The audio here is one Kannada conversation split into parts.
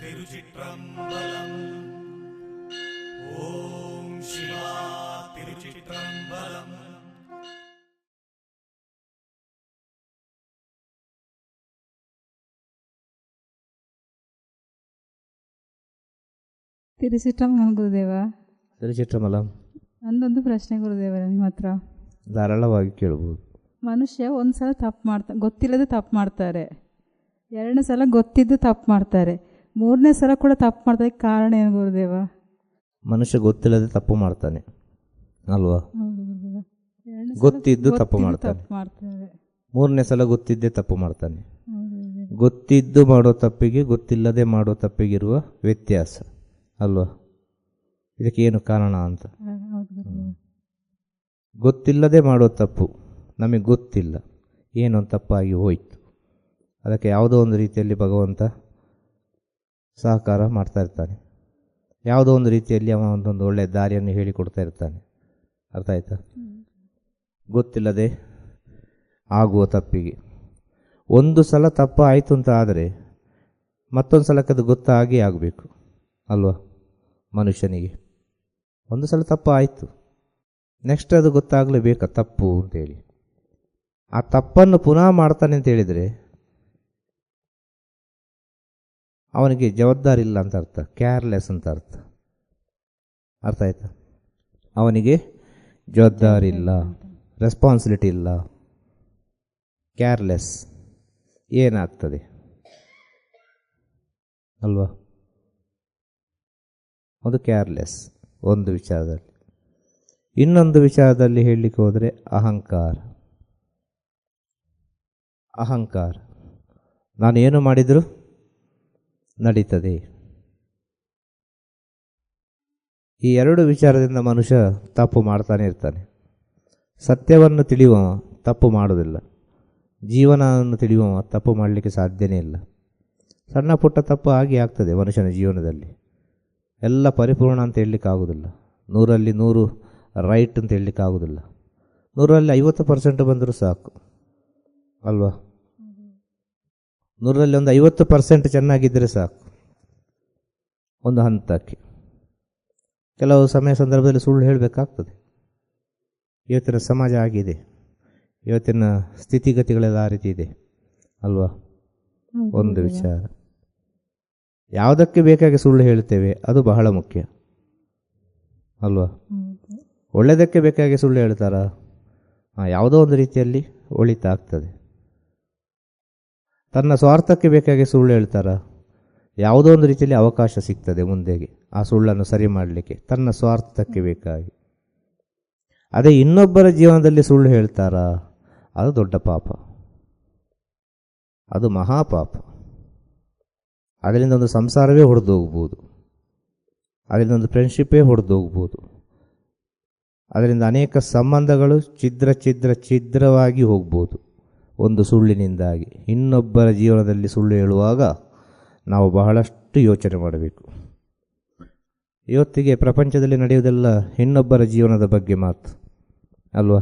திருச்சிற்றம்பலம் ஓம் சிவா திருச்சிற்றம்பலம் ತಿರುಚಿಟ್ಟಮ್ಮ ಗುರುದೇವ ತಿರುಚಿತ್ರಮಲಂ ನಂದೊಂದು ಪ್ರಶ್ನೆ ಗುರುದೇವರ ನಿಮ್ಮ ಹತ್ರ ಧಾರಾಳವಾಗಿ ಕೇಳ್ಬೋದು ಮನುಷ್ಯ ಒಂದು ಸಲ ತಪ್ಪು ಮಾಡ್ತಾ ಗೊತ್ತಿಲ್ಲದೆ ತಪ್ಪು ಮಾಡ್ತಾರೆ ಎರಡನೇ ಸಲ ಗೊತ್ತಿದ್ದು ತಪ್ಪು ಮಾಡ್ತಾರೆ ಮೂರನೇ ಸಲ ಕೂಡ ತಪ್ಪು ಮಾಡೋದಕ್ಕೆ ಕಾರಣ ಏನು ಗುರುದೇವ? ಮನುಷ್ಯ ಗೊತ್ತಿಲ್ಲದೆ ತಪ್ಪು ಮಾಡ್ತಾನೆ. ಅಲ್ವಾ? ಗೊತ್ತಿದ್ದು ತಪ್ಪು ಮಾಡ್ತಾನೆ. ಮೂರನೇ ಸಲ ಗೊತ್ತಿದ್ದೇ ತಪ್ಪು ಮಾಡ್ತಾನೆ. ಗೊತ್ತಿದ್ದು ಮಾಡೋ ತಪ್ಪಿಗೆ ಗೊತ್ತಿಲ್ಲದೆ ಮಾಡೋ ತಪ್ಪಿಗಿರುವ ವ್ಯತ್ಯಾಸ. ಅಲ್ವಾ? ಇದಕ್ಕೆ ಏನು ಕಾರಣ ಅಂತ? ಗೊತ್ತಿಲ್ಲದೆ ಮಾಡೋ ತಪ್ಪು ನಮಗೆ ಗೊತ್ತಿಲ್ಲ. ಏನೊಂದು ತಪ್ಪಾಗಿ ಹೋಯಿತು. ಅದಕ್ಕೆ ಯಾವುದೋ ಒಂದು ರೀತಿಯಲ್ಲಿ ಭಗವಂತ ಸಹಕಾರ ಮಾಡ್ತಾ ಇರ್ತಾನೆ. ಯಾವುದೋ ಒಂದು ರೀತಿಯಲ್ಲಿ ಅವ ಒಂದೊಂದು ಒಳ್ಳೆಯ ದಾರಿಯನ್ನು ಹೇಳಿಕೊಡ್ತಾ ಇರ್ತಾನೆ. ಅರ್ಥ ಆಯ್ತಾ? ಗೊತ್ತಿಲ್ಲದೆ ಆಗುವ ತಪ್ಪಿಗೆ. ಒಂದು ಸಲ ತಪ್ಪು ಆಯಿತು ಅಂತ ಆದರೆ ಮತ್ತೊಂದು ಸಲಕ್ಕೆ ಅದು ಗೊತ್ತಾಗಿ ಆಗಬೇಕು, ಅಲ್ವಾ? ಮನುಷ್ಯನಿಗೆ. ಒಂದು ಸಲ ತಪ್ಪು ಆಯಿತು ನೆಕ್ಸ್ಟ್ ಅದು ಗೊತ್ತಾಗಲೇಬೇಕಾ ತಪ್ಪು ಅಂತೇಳಿ ಆ ತಪ್ಪನ್ನು ಪುನಃ ಮಾಡ್ತಾನೆ ಅಂತ ಹೇಳಿದರೆ ಅವನಿಗೆ ಜವಾಬ್ದಾರಿ ಇಲ್ಲ ಅಂತ ಅರ್ಥ. ಕೇರ್ಲೆಸ್ ಅಂತ ಅರ್ಥ. ಅರ್ಥ ಆಯ್ತಾ? ಅವನಿಗೆ ಜವಾಬ್ದಾರಿ ಇಲ್ಲ. ರೆಸ್ಪಾನ್ಸಿಬಿಲಿಟಿ ಇಲ್ಲ. ಕೇರ್ಲೆಸ್ ಏನಾಗ್ತದೆ? ಅಲ್ವಾ? ಅದು ಕೇರ್ಲೆಸ್ ಒಂದು ವಿಚಾರದಲ್ಲಿ. ಇನ್ನೊಂದು ವಿಚಾರದಲ್ಲಿ ಹೇಳಲಿಕ್ಕೆ ಹೋದರೆ ಅಹಂಕಾರ. ಅಹಂಕಾರ. ನಾನು ಏನು ಮಾಡಿದರೂ? ನಡೀತದೆ. ಈ ಎರಡು ವಿಚಾರದಿಂದ ಮನುಷ್ಯ ತಪ್ಪು ಮಾಡ್ತಾನೆ ಇರ್ತಾನೆ. ಸತ್ಯವನ್ನು ತಿಳಿಯುವ ತಪ್ಪು ಮಾಡೋದಿಲ್ಲ ಜೀವನವನ್ನು ತಿಳಿಯುವ ತಪ್ಪು ಮಾಡಲಿಕ್ಕೆ ಸಾಧ್ಯನೇ ಇಲ್ಲ. ಸಣ್ಣ ಪುಟ್ಟ ತಪ್ಪು ಆಗಿ ಆಗ್ತದೆ ಮನುಷ್ಯನ ಜೀವನದಲ್ಲಿ. ಎಲ್ಲ ಪರಿಪೂರ್ಣ ಅಂತ ಹೇಳಲಿಕ್ಕೆ ಆಗೋದಿಲ್ಲ ನೂರಲ್ಲಿ ನೂರು ರೈಟ್ ಅಂತ ಹೇಳಲಿಕ್ಕೆ ಆಗೋದಿಲ್ಲ ನೂರಲ್ಲಿ ಐವತ್ತು ಪರ್ಸೆಂಟ್ ಬಂದರೂ ಸಾಕು. ಅಲ್ವಾ? ನೂರಲ್ಲಿ ಒಂದು ಐವತ್ತು ಪರ್ಸೆಂಟ್ ಚೆನ್ನಾಗಿದ್ದರೆ ಸಾಕು. ಒಂದು ಹಂತಕ್ಕೆ. ಕೆಲವು ಸಮಯ ಸಂದರ್ಭದಲ್ಲಿ ಸುಳ್ಳು ಹೇಳಬೇಕಾಗ್ತದೆ. ಇವತ್ತಿನ ಸಮಾಜ ಆಗಿದೆ. ಇವತ್ತಿನ ಸ್ಥಿತಿಗತಿಗಳೆಲ್ಲ ಆ ರೀತಿ ಇದೆ. ಅಲ್ವಾ? ಒಂದು ವಿಚಾರ. ಯಾವುದಕ್ಕೆ ಬೇಕಾಗಿ ಸುಳ್ಳು ಹೇಳ್ತೇವೆ? ಅದು ಬಹಳ ಮುಖ್ಯ. ಅಲ್ವಾ. ಒಳ್ಳೆಯದಕ್ಕೆ ಬೇಕಾಗಿ ಸುಳ್ಳು ಹೇಳ್ತಾರಾ? ಯಾವುದೋ ಒಂದು ರೀತಿಯಲ್ಲಿ ಒಳಿತಾಗ್ತದೆ. ತನ್ನ ಸ್ವಾರ್ಥಕ್ಕೆ ಬೇಕಾಗಿ ಸುಳ್ಳು ಹೇಳ್ತಾರ? ಯಾವುದೋ ಒಂದು ರೀತಿಯಲ್ಲಿ ಅವಕಾಶ ಸಿಗ್ತದೆ ಮುಂದೆಗೆ, ಆ ಸುಳ್ಳನ್ನು ಸರಿ ಮಾಡಲಿಕ್ಕೆ, ತನ್ನ ಸ್ವಾರ್ಥಕ್ಕೆ ಬೇಕಾಗಿ. ಅದೇ ಇನ್ನೊಬ್ಬರ ಜೀವನದಲ್ಲಿ ಸುಳ್ಳು ಹೇಳ್ತಾರಾ? ಅದು ದೊಡ್ಡ ಪಾಪ. ಅದು ಮಹಾಪಾಪ. ಅದರಿಂದ ಒಂದು ಸಂಸಾರವೇ ಹೊಡೆದು ಹೋಗ್ಬೋದು ಅದರಿಂದ ಒಂದು ಫ್ರೆಂಡ್ಶಿಪ್ಪೇ ಹೊಡೆದು ಹೋಗ್ಬೋದು ಅದರಿಂದ ಅನೇಕ ಸಂಬಂಧಗಳು ಛಿದ್ರ ಛಿದ್ರ ಛಿದ್ರವಾಗಿ ಹೋಗ್ಬೋದು. ಒಂದು ಸುಳ್ಳಿನಿಂದಾಗಿ. ಇನ್ನೊಬ್ಬರ ಜೀವನದಲ್ಲಿ ಸುಳ್ಳು ಹೇಳುವಾಗ ನಾವು ಬಹಳಷ್ಟು ಯೋಚನೆ ಮಾಡಬೇಕು. ಇವತ್ತಿಗೆ ಪ್ರಪಂಚದಲ್ಲಿ ನಡೆಯುವುದೆಲ್ಲ ಇನ್ನೊಬ್ಬರ ಜೀವನದ ಬಗ್ಗೆ ಮಾತು. ಅಲ್ವಾ?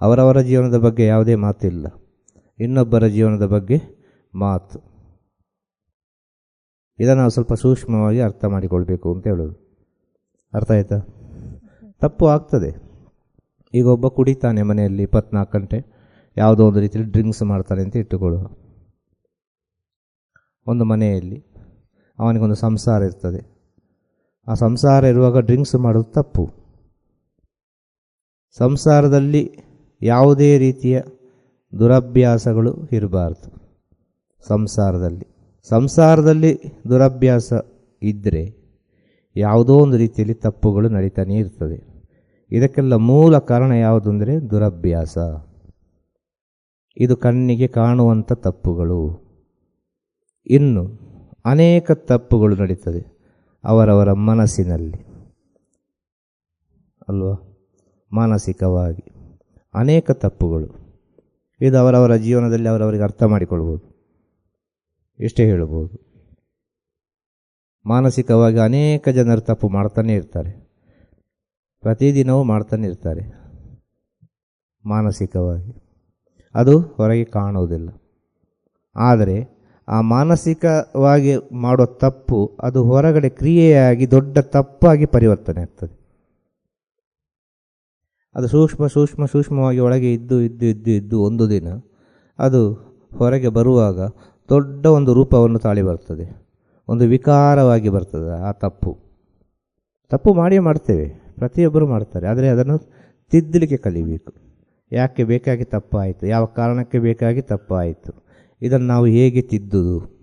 ಅವರವರ ಜೀವನದ ಬಗ್ಗೆ ಯಾವುದೇ ಮಾತಿಲ್ಲ. ಇನ್ನೊಬ್ಬರ ಜೀವನದ ಬಗ್ಗೆ ಮಾತು. ಇದನ್ನು ನಾವು ಸ್ವಲ್ಪ ಸೂಕ್ಷ್ಮವಾಗಿ ಅರ್ಥ ಮಾಡಿಕೊಳ್ಬೇಕು ಅಂತ ಹೇಳೋದು. ಅರ್ಥ ಆಯ್ತಾ? ತಪ್ಪು ಆಗ್ತದೆ. ಈಗ ಒಬ್ಬ ಕುಡಿತಾನೆ ಮನೆಯಲ್ಲಿ ಇಪ್ಪತ್ನಾಲ್ಕು ಗಂಟೆ. ಯಾವುದೋ ಒಂದು ರೀತಿಯಲ್ಲಿ ಡ್ರಿಂಕ್ಸ್ ಮಾಡ್ತಾನೆ ಅಂತ ಇಟ್ಟುಕೊಳ್ಳುವ. ಒಂದು ಮನೆಯಲ್ಲಿ ಅವನಿಗೊಂದು ಸಂಸಾರ ಇರ್ತದೆ. ಆ ಸಂಸಾರ ಇರುವಾಗ ಡ್ರಿಂಕ್ಸ್ ಮಾಡೋದು ತಪ್ಪು. ಸಂಸಾರದಲ್ಲಿ ಯಾವುದೇ ರೀತಿಯ ದುರಭ್ಯಾಸಗಳು ಇರಬಾರ್ದು. ಸಂಸಾರದಲ್ಲಿ ಸಂಸಾರದಲ್ಲಿ ದುರಭ್ಯಾಸ ಇದ್ದರೆ ಯಾವುದೋ ಒಂದು ರೀತಿಯಲ್ಲಿ ತಪ್ಪುಗಳು ನಡೀತಾನೇ ಇರ್ತದೆ. ಇದಕ್ಕೆಲ್ಲ ಮೂಲ ಕಾರಣ ಯಾವುದು ಅಂದರೆ ದುರಭ್ಯಾಸ. ಇದು ಕಣ್ಣಿಗೆ ಕಾಣುವಂಥ ತಪ್ಪುಗಳು. ಇನ್ನು ಅನೇಕ ತಪ್ಪುಗಳು ನಡೀತದೆ ಅವರವರ ಮನಸ್ಸಿನಲ್ಲಿ. ಅಲ್ವಾ? ಮಾನಸಿಕವಾಗಿ ಅನೇಕ ತಪ್ಪುಗಳು. ಇದು ಅವರವರ ಜೀವನದಲ್ಲಿ ಅವರವರಿಗೆ ಅರ್ಥ ಮಾಡಿಕೊಳ್ಬೋದು. ಇಷ್ಟೇ ಹೇಳ್ಬೋದು ಮಾನಸಿಕವಾಗಿ ಅನೇಕ ಜನರು ತಪ್ಪು ಮಾಡ್ತಾನೇ ಇರ್ತಾರೆ. ಪ್ರತಿದಿನವೂ ಮಾಡ್ತಾನೆ ಇರ್ತಾರೆ ಮಾನಸಿಕವಾಗಿ. ಅದು ಹೊರಗೆ ಕಾಣುವುದಿಲ್ಲ. ಆದರೆ ಆ ಮಾನಸಿಕವಾಗಿ ಮಾಡುವ ತಪ್ಪು ಅದು ಹೊರಗಡೆ ಕ್ರಿಯೆಯಾಗಿ ದೊಡ್ಡ ತಪ್ಪಾಗಿ ಪರಿವರ್ತನೆ ಆಗ್ತದೆ. ಅದು ಸೂಕ್ಷ್ಮ ಸೂಕ್ಷ್ಮ ಸೂಕ್ಷ್ಮವಾಗಿ ಒಳಗೆ ಇದ್ದು ಇದ್ದು ಇದ್ದು ಇದ್ದು ಒಂದು ದಿನ ಅದು ಹೊರಗೆ ಬರುವಾಗ ದೊಡ್ಡ ಒಂದು ರೂಪವನ್ನು ತಾಳಿ ಬರ್ತದೆ. ಒಂದು ವಿಕಾರವಾಗಿ ಬರ್ತದೆ ಆ ತಪ್ಪು. ತಪ್ಪು ಮಾಡಿ ಮಾಡ್ತೇವೆ. ಪ್ರತಿಯೊಬ್ಬರು ಮಾಡ್ತಾರೆ. ಆದರೆ ಅದನ್ನು ತಿದ್ದಲಿಕ್ಕೆ ಕಲಿಬೇಕು. ಯಾಕೆ ಬೇಕಾಗಿ ತಪ್ಪಾಯಿತು? ಯಾವ ಕಾರಣಕ್ಕೆ ಬೇಕಾಗಿ ತಪ್ಪಾಯಿತು? ಇದನ್ನು ನಾವು ಹೇಗೆ ತಿದ್ದುದು?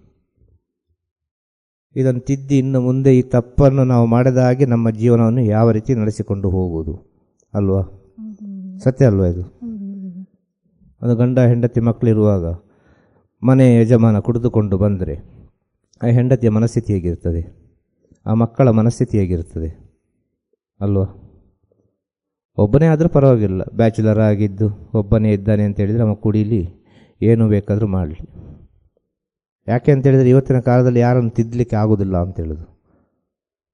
ಇದನ್ನು ತಿದ್ದಿ ಇನ್ನು ಮುಂದೆ ಈ ತಪ್ಪನ್ನು ನಾವು ಮಾಡಿದ ಹಾಗೆ ನಮ್ಮ ಜೀವನವನ್ನು ಯಾವ ರೀತಿ ನಡೆಸಿಕೊಂಡು ಹೋಗುವುದು? ಅಲ್ವಾ? ಸತ್ಯ ಅಲ್ವಾ ಇದು? ಒಂದು ಗಂಡ ಹೆಂಡತಿ ಮಕ್ಕಳಿರುವಾಗ ಮನೆ ಯಜಮಾನ ಕುಡಿದುಕೊಂಡು ಬಂದರೆ ಆ ಹೆಂಡತಿಯ ಮನಸ್ಥಿತಿ ಹೇಗಿರ್ತದೆ? ಆ ಮಕ್ಕಳ ಮನಸ್ಥಿತಿ ಹೇಗಿರ್ತದೆ? ಅಲ್ವಾ? ಒಬ್ಬನೇ ಆದರೂ ಪರವಾಗಿಲ್ಲ. ಬ್ಯಾಚುಲರ್ ಆಗಿದ್ದು ಒಬ್ಬನೇ ಇದ್ದಾನೆ ಅಂತ ಹೇಳಿದರೆ ಅವ ಕುಡೀಲಿ ಏನು ಬೇಕಾದರೂ ಮಾಡಲಿ. ಯಾಕೆ ಅಂತ ಹೇಳಿದರೆ ಇವತ್ತಿನ ಕಾಲದಲ್ಲಿ ಯಾರನ್ನು ತಿದ್ದಲಿಕ್ಕೆ ಆಗೋದಿಲ್ಲ ಅಂತ ಹೇಳೋದು.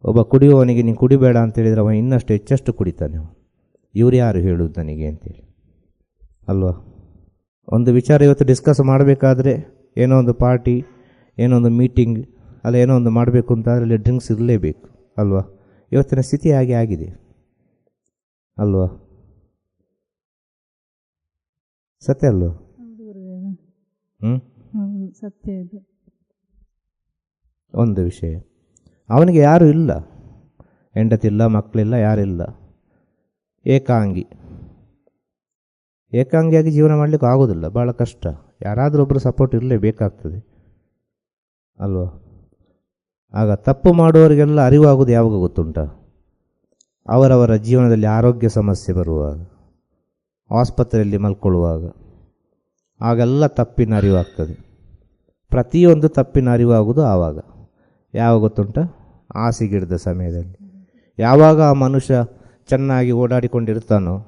ಒಬ್ಬ ಕುಡಿಯುವವನಿಗೆ, ನೀನು ಕುಡಿಬೇಡ ಅಂತ ಹೇಳಿದರೆ ಅವನು ಇನ್ನಷ್ಟು ಹೆಚ್ಚಷ್ಟು ಕುಡಿತಾನೆ. ಇವ್ರು ಯಾರು ಹೇಳುದು ನನಗೆ ಅಂತೇಳಿ ಅಲ್ವಾ? ಒಂದು ವಿಚಾರ ಇವತ್ತು ಡಿಸ್ಕಸ್ ಮಾಡಬೇಕಾದ್ರೆ ಏನೋ ಒಂದು ಪಾರ್ಟಿ, ಏನೋ ಒಂದು ಮೀಟಿಂಗ್, ಅಲ್ಲ ಏನೋ ಒಂದು ಮಾಡಬೇಕು ಅಂತ ಅದರಲ್ಲಿ ಡ್ರಿಂಕ್ಸ್ ಇರಲೇಬೇಕು. ಅಲ್ವಾ? ಇವತ್ತಿನ ಸ್ಥಿತಿ ಹಾಗೆ ಆಗಿದೆ. ಅಲ್ವಾ? ಸತ್ಯ ಅಲ್ವಾ? ಹ್ಞೂ ಸತ್ಯ ಇದು. ಒಂದು ವಿಷಯ. ಅವನಿಗೆ ಯಾರೂ ಇಲ್ಲ. ಹೆಂಡತಿಲ್ಲ ಮಕ್ಕಳಿಲ್ಲ ಯಾರಿಲ್ಲ ಏಕಾಂಗಿ. ಏಕಾಂಗಿಯಾಗಿ ಜೀವನ ಮಾಡಲಿಕ್ಕೆ ಆಗೋದಿಲ್ಲ. ಭಾಳ ಕಷ್ಟ. ಯಾರಾದರೂ ಒಬ್ಬರು ಸಪೋರ್ಟ್ ಇರಲೇಬೇಕಾಗ್ತದೆ ಅಲ್ವಾ? ಆಗ ತಪ್ಪು ಮಾಡುವವರಿಗೆಲ್ಲ ಅರಿವಾಗೋದು ಯಾವಾಗ ಗೊತ್ತುಂಟ? ಅವರವರ ಜೀವನದಲ್ಲಿ ಆರೋಗ್ಯ ಸಮಸ್ಯೆ ಬರುವಾಗ, ಆಸ್ಪತ್ರೆಯಲ್ಲಿ ಮಲ್ಕೊಳ್ಳುವಾಗ, ಆಗೆಲ್ಲ ತಪ್ಪಿನ ಅರಿವಾಗ್ತದೆ. ಪ್ರತಿಯೊಂದು ತಪ್ಪಿನ ಅರಿವಾಗುವುದು ಆವಾಗ. ಯಾವಾಗ ಗೊತ್ತುಂಟ? ಹಾಸಿಗಿಡಿದ ಸಮಯದಲ್ಲಿ. ಯಾವಾಗ ಆ ಮನುಷ್ಯ ಚೆನ್ನಾಗಿ ಓಡಾಡಿಕೊಂಡಿರ್ತಾನೋ,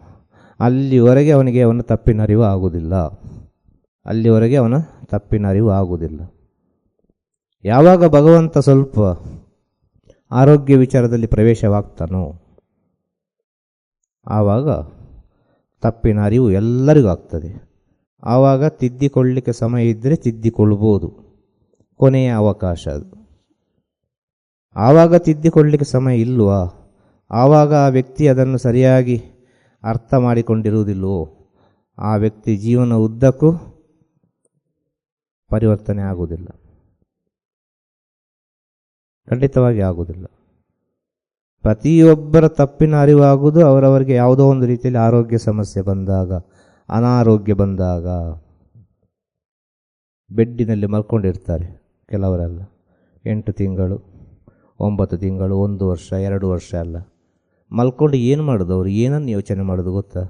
ಅಲ್ಲಿವರೆಗೆ ಅವನಿಗೆ ಅವನ ತಪ್ಪಿನ ಅರಿವು ಆಗುವುದಿಲ್ಲ. ಅಲ್ಲಿವರೆಗೆ ಅವನ ತಪ್ಪಿನ ಅರಿವು ಆಗುವುದಿಲ್ಲ. ಯಾವಾಗ ಭಗವಂತ ಸ್ವಲ್ಪ ಆರೋಗ್ಯ ವಿಚಾರದಲ್ಲಿ ಪ್ರವೇಶವಾಗ್ತಾನೋ ಆವಾಗ ತಪ್ಪಿನ ಅರಿವು ಎಲ್ಲರಿಗೂ ಆಗ್ತದೆ. ಆವಾಗ ತಿದ್ದಿಕೊಳ್ಳಲಿಕ್ಕೆ ಸಮಯ ಇದ್ದರೆ ತಿದ್ದಿಕೊಳ್ಬೋದು. ಕೊನೆಯ ಅವಕಾಶ ಅದು. ಆವಾಗ ತಿದ್ದಿಕೊಳ್ಳಲಿಕ್ಕೆ ಸಮಯ ಇಲ್ಲವಾ ಆವಾಗ ಆ ವ್ಯಕ್ತಿ ಅದನ್ನು ಸರಿಯಾಗಿ ಅರ್ಥ ಮಾಡಿಕೊಂಡಿರುವುದಿಲ್ಲವೋ? ಆ ವ್ಯಕ್ತಿ ಜೀವನ ಉದ್ದಕ್ಕೂ ಪರಿವರ್ತನೆ ಆಗುವುದಿಲ್ಲ. ಖಂಡಿತವಾಗಿ ಆಗುವುದಿಲ್ಲ. ಪ್ರತಿಯೊಬ್ಬರ ತಪ್ಪಿನ ಅರಿವಾಗುವುದು ಅವರವರಿಗೆ ಯಾವುದೋ ಒಂದು ರೀತಿಯಲ್ಲಿ ಆರೋಗ್ಯ ಸಮಸ್ಯೆ ಬಂದಾಗ, ಅನಾರೋಗ್ಯ ಬಂದಾಗ. ಬೆಡ್ಡಿನಲ್ಲಿ ಮಲ್ಕೊಂಡಿರ್ತಾರೆ ಕೆಲವರೆಲ್ಲ. ಎಂಟು ತಿಂಗಳು, ಒಂಬತ್ತು ತಿಂಗಳು, ಒಂದು ವರ್ಷ, ಎರಡು ವರ್ಷ ಅಲ್ಲ. ಮಲ್ಕೊಂಡು ಏನು ಮಾಡೋದು ಅವರು? ಏನನ್ನು ಯೋಚನೆ ಮಾಡೋದು ಗೊತ್ತಾ?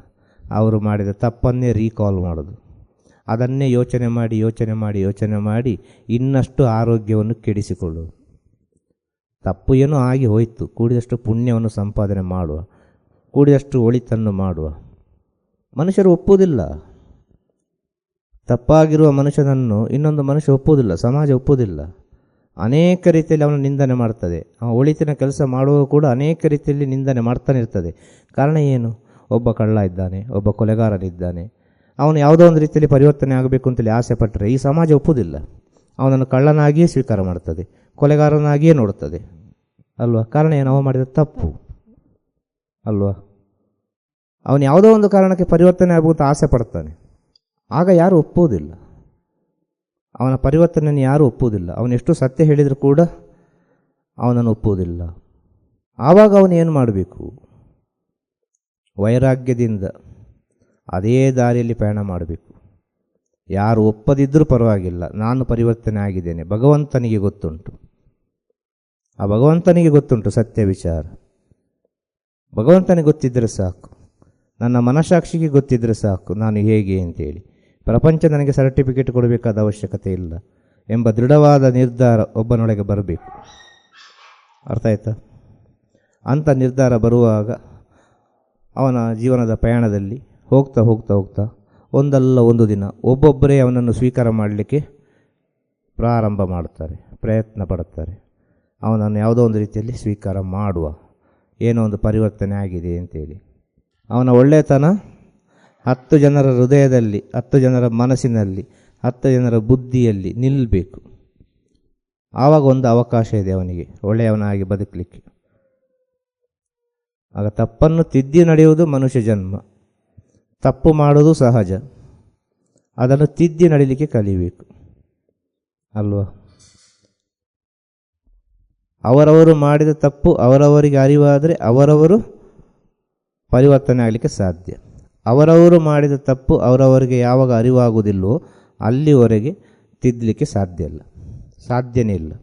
ಅವರು ಮಾಡಿದ ತಪ್ಪನ್ನೇ ರೀಕಾಲ್ ಮಾಡೋದು. ಅದನ್ನೇ ಯೋಚನೆ ಮಾಡಿ ಯೋಚನೆ ಮಾಡಿ ಯೋಚನೆ ಮಾಡಿ ಇನ್ನಷ್ಟು ಆರೋಗ್ಯವನ್ನು ಕೆಡಿಸಿಕೊಳ್ಳುವುದು. ತಪ್ಪು ಏನೋ ಆಗಿ ಹೋಯಿತು. ಕೂಡಿದಷ್ಟು ಪುಣ್ಯವನ್ನು ಸಂಪಾದನೆ ಮಾಡುವ. ಕೂಡಿದಷ್ಟು ಒಳಿತನ್ನು ಮಾಡುವ. ಮನುಷ್ಯರು ಒಪ್ಪುವುದಿಲ್ಲ. ತಪ್ಪಾಗಿರುವ ಮನುಷ್ಯನನ್ನು ಇನ್ನೊಂದು ಮನುಷ್ಯ ಒಪ್ಪುವುದಿಲ್ಲ, ಸಮಾಜ ಒಪ್ಪುವುದಿಲ್ಲ. ಅನೇಕ ರೀತಿಯಲ್ಲಿ ಅವನು ನಿಂದನೆ ಮಾಡ್ತದೆ. ಆ ಒಳಿತಿನ ಕೆಲಸ ಮಾಡುವ ಕೂಡ ಅನೇಕ ರೀತಿಯಲ್ಲಿ ನಿಂದನೆ ಮಾಡ್ತಾನೆ ಇರ್ತದೆ. ಕಾರಣ ಏನು? ಒಬ್ಬ ಕಳ್ಳ ಇದ್ದಾನೆ, ಒಬ್ಬ ಕೊಲೆಗಾರನಿದ್ದಾನೆ. ಅವನು ಯಾವುದೋ ಒಂದು ರೀತಿಯಲ್ಲಿ ಪರಿವರ್ತನೆ ಆಗಬೇಕು ಅಂತೇಳಿ ಆಸೆ ಪಟ್ಟರೆ ಈ ಸಮಾಜ ಒಪ್ಪುವುದಿಲ್ಲ. ಅವನನ್ನು ಕಳ್ಳನಾಗಿಯೇ ಸ್ವೀಕಾರ ಮಾಡ್ತದೆ. ಕೊಲೆಗಾರನಾಗಿಯೇ ನೋಡುತ್ತದೆ. ಅಲ್ವಾ? ಕಾರಣ ಏನು? ಅವ ಮಾಡಿದ ತಪ್ಪು. ಅಲ್ವಾ? ಅವನು ಯಾವುದೋ ಒಂದು ಕಾರಣಕ್ಕೆ ಪರಿವರ್ತನೆ ಆಗುವಂತ ಆಸೆ ಪಡ್ತಾನೆ. ಆಗ ಯಾರು ಒಪ್ಪುವುದಿಲ್ಲ. ಅವನ ಪರಿವರ್ತನೆಯನ್ನು ಯಾರೂ ಒಪ್ಪುವುದಿಲ್ಲ. ಅವನು ಎಷ್ಟು ಸತ್ಯ ಹೇಳಿದರೂ ಕೂಡ ಅವನನ್ನು ಒಪ್ಪುವುದಿಲ್ಲ. ಆವಾಗ ಅವನು ಏನು ಮಾಡಬೇಕು? ವೈರಾಗ್ಯದಿಂದ ಅದೇ ದಾರಿಯಲ್ಲಿ ಪ್ರಯಾಣ ಮಾಡಬೇಕು. ಯಾರು ಒಪ್ಪದಿದ್ದರೂ ಪರವಾಗಿಲ್ಲ. ನಾನು ಪರಿವರ್ತನೆ ಆಗಿದ್ದೇನೆ. ಭಗವಂತನಿಗೆ ಗೊತ್ತುಂಟು. ಆ ಭಗವಂತನಿಗೆ ಗೊತ್ತುಂಟು ಸತ್ಯ ವಿಚಾರ. ಭಗವಂತನಿಗೆ ಗೊತ್ತಿದ್ದರೆ ಸಾಕು. ನನ್ನ ಮನಸಾಕ್ಷಿಗೆ ಗೊತ್ತಿದ್ದರೆ ಸಾಕು. ನಾನು ಹೇಗೆ ಅಂತೇಳಿ. ಪ್ರಪಂಚ ನನಗೆ ಸರ್ಟಿಫಿಕೇಟ್ ಕೊಡಬೇಕಾದ ಅವಶ್ಯಕತೆ ಇಲ್ಲ ಎಂಬ ದೃಢವಾದ ನಿರ್ಧಾರ ಒಬ್ಬನೊಳಗೆ ಬರಬೇಕು. ಅರ್ಥ ಆಯ್ತಾ? ಅಂಥ ನಿರ್ಧಾರ ಬರುವಾಗ ಅವನ ಜೀವನದ ಪ್ರಯಾಣದಲ್ಲಿ ಹೋಗ್ತಾ ಹೋಗ್ತಾ ಹೋಗ್ತಾ ಒಂದಲ್ಲ ಒಂದು ದಿನ ಒಬ್ಬೊಬ್ಬರೇ ಅವನನ್ನು ಸ್ವೀಕಾರ ಮಾಡಲಿಕ್ಕೆ ಪ್ರಾರಂಭ ಮಾಡುತ್ತಾರೆ, ಪ್ರಯತ್ನ ಪಡುತ್ತಾರೆ. ಅವನನ್ನು ಯಾವುದೋ ಒಂದು ರೀತಿಯಲ್ಲಿ ಸ್ವೀಕಾರ ಮಾಡುವ ಏನೋ ಒಂದು ಪರಿವರ್ತನೆ ಆಗಿದೆ ಅಂತೇಳಿ. ಅವನ ಒಳ್ಳೆಯತನ ಹತ್ತು ಜನರ ಹೃದಯದಲ್ಲಿ, ಹತ್ತು ಜನರ ಮನಸ್ಸಿನಲ್ಲಿ, ಹತ್ತು ಜನರ ಬುದ್ಧಿಯಲ್ಲಿ ನಿಲ್ಲಬೇಕು ಆವಾಗ ಒಂದು ಅವಕಾಶ ಇದೆ ಅವನಿಗೆ, ಒಳ್ಳೆಯವನಾಗಿ ಬದುಕಲಿಕ್ಕೆ. ಆಗ ತಪ್ಪನ್ನು ತಿದ್ದಿ ನಡೆಯುವುದು ಮನುಷ್ಯ ಜನ್ಮ. ತಪ್ಪು ಮಾಡುವುದು ಸಹಜ. ಅದನ್ನು ತಿದ್ದಿ ನಡೀಲಿಕ್ಕೆ ಕಲಿಬೇಕು. ಅಲ್ವಾ? ಅವರವರು ಮಾಡಿದ ತಪ್ಪು ಅವರವರಿಗೆ ಅರಿವಾದರೆ ಅವರವರು ಪರಿವರ್ತನೆ ಆಗಲಿಕ್ಕೆ ಸಾಧ್ಯ. ಅವರವರು ಮಾಡಿದ ತಪ್ಪು ಅವರವರಿಗೆ ಯಾವಾಗ ಅರಿವಾಗುವುದಿಲ್ಲವೋ ಅಲ್ಲಿವರೆಗೆ ತಿದ್ದಲಿಕ್ಕೆ ಸಾಧ್ಯ ಇಲ್ಲ. ಸಾಧ್ಯನೇ ಇಲ್ಲ.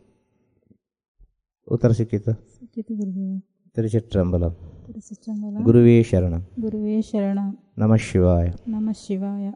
ಉತ್ತರ ಸಿಕ್ಕಿತು? ತಿರುಚಿಟ್ರಂಬಲ. ಗುರುವೇ ಶರಣ. ಗುರುವೇ ಶರಣ. ನಮಃ ಶಿವಾಯ. ನಮಃ ಶಿವಾಯ.